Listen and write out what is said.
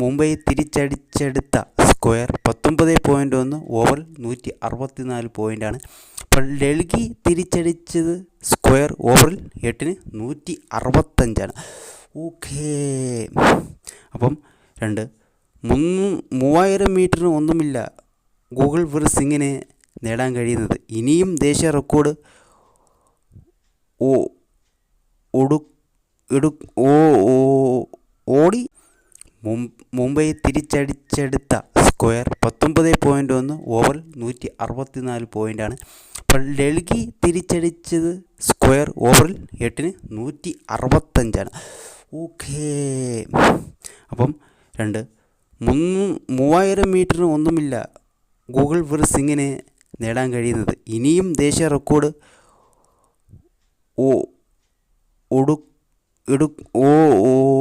മുംബൈ തിരിച്ചടിച്ചെടുത്ത സ്ക്വയർ പത്തൊമ്പത് പോയിന്റ് ഒന്ന് ഓവർ നൂറ്റി അറുപത്തി നാല് പോയിന്റാണ് അപ്പോൾ ഡൽഹി തിരിച്ചടിച്ചത് സ്ക്വയർ ഓവറിൽ എട്ടിന് നൂറ്റി അറുപത്തഞ്ചാണ് ഓക്കേ. അപ്പം രണ്ട് മുന്നൂ മൂവായിരം മീറ്ററിന് ഒന്നുമില്ല ഗൂഗിൾ ഇങ്ങനെ നേടാൻ കഴിയുന്നത്. ഇനിയും ദേശീയ റെക്കോർഡ് ഓ ഒടു എടു ഓ ഓടി മുംബൈ തിരിച്ചടിച്ചെടുത്ത സ്ക്വയർ പത്തൊമ്പത് പോയിന്റ് ഒന്ന് ഓവർ നൂറ്റി അറുപത്തി നാല് പോയിന്റാണ് അപ്പോൾ ഡൽഹി തിരിച്ചടിച്ചത് സ്ക്വയർ ഓവറിൽ എട്ടിന് നൂറ്റി അറുപത്തഞ്ചാണ് ഓക്കേ. അപ്പം രണ്ട് മുന്നൂ മൂവായിരം മീറ്ററിന് ഒന്നുമില്ല ഗൂഗിൾ വെർസ് ഇങ്ങനെ നേടാൻ കഴിയുന്നത്. ഇനിയും ദേശീയ റെക്കോർഡ് ഓ ഒടു എടു ഓ ഓടി